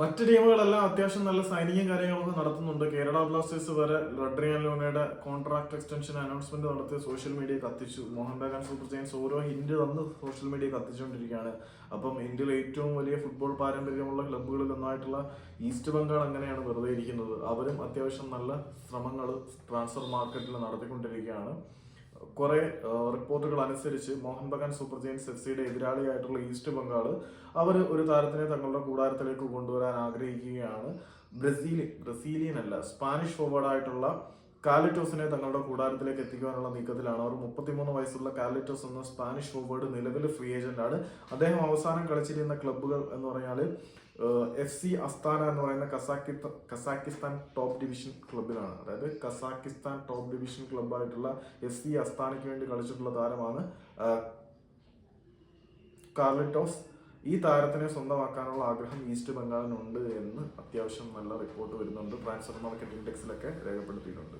മറ്റ് ടീമുകളെല്ലാം അത്യാവശ്യം നല്ല സൈനികം കാര്യങ്ങളൊക്കെ നടത്തുന്നുണ്ട്. കേരള ബ്ലാസ്റ്റേഴ്സ് വരെ റഡ്രിയൻ ലോണയുടെ കോൺട്രാക്ട് എക്സ്റ്റൻഷൻ അനൗൺസ്മെന്റ് നടത്തി സോഷ്യൽ മീഡിയ കത്തിച്ചു. മോഹൻ ബഗാൻ സൂപ്പർ ജയൻസ് ഓരോ ഹിന്റ് തന്ന് സോഷ്യൽ മീഡിയ കത്തിച്ചുകൊണ്ടിരിക്കുകയാണ്. അപ്പം ഇന്ത്യയിലെ ഏറ്റവും വലിയ ഫുട്ബോൾ പാരമ്പര്യമുള്ള ക്ലബ്ബുകളിൽ ഒന്നായിട്ടുള്ള ഈസ്റ്റ് ബംഗാൾ അങ്ങനെയാണ് വെറുതെ ഇരിക്കുന്നത്. അവരും അത്യാവശ്യം നല്ല ശ്രമങ്ങൾ ട്രാൻസ്ഫർ മാർക്കറ്റിൽ നടത്തിക്കൊണ്ടിരിക്കുകയാണ്. കുറെ റിപ്പോർട്ടുകൾ അനുസരിച്ച് Mohun Bagan super giants F സിയുടെ എതിരാളിയായിട്ടുള്ള ഈസ്റ്റ് ബംഗാൾ അവർ ഒരു താരത്തിനെ തങ്ങളുടെ കൂടാരത്തിലേക്ക് കൊണ്ടുവരാൻ ആഗ്രഹിക്കുകയാണ്. ബ്രസീലിയൻ ബ്രസീലിയൻ അല്ല സ്പാനിഷ് ഫോർവേഡ് ആയിട്ടുള്ള കാലിറ്റോസിനെ തങ്ങളുടെ കൂടാരത്തിലേക്ക് എത്തിക്കുവാനുള്ള നീക്കത്തിലാണ്. അവർ മുപ്പത്തിമൂന്ന് വയസ്സുള്ള കാലിറ്റോസ് എന്ന സ്പാനിഷ് ഫോർവേഡ് നിലവിൽ ഫ്രീ ഏജന്റാണ്. അദ്ദേഹം അവസാനം കളിച്ചിരുന്ന ക്ലബ്ബുകൾ എന്ന് പറഞ്ഞാൽ എഫ് സി അസ്താന എന്ന് പറയുന്ന കസാക്കി കസാക്കിസ്ഥാൻ ടോപ്പ് ഡിവിഷൻ ക്ലബിലാണ് അതായത് കസാക്കിസ്ഥാൻ ടോപ്പ് ഡിവിഷൻ ക്ലബായിട്ടുള്ള എഫ് സി അസ്താനയ്ക്ക് വേണ്ടി കളിച്ചിട്ടുള്ള താരമാണ് കാർലിറ്റോസ്. ഈ താരത്തിനെ സ്വന്തമാക്കാനുള്ള ആഗ്രഹം ഈസ്റ്റ് ബംഗാളിനുണ്ട് എന്ന് അത്യാവശ്യം നല്ല റിപ്പോർട്ട് വരുന്നുണ്ട്. ട്രാൻസ്ഫർ മാർക്കറ്റ് ഇൻഡെക്സിലൊക്കെ രേഖപ്പെടുത്തിയിട്ടുണ്ട്.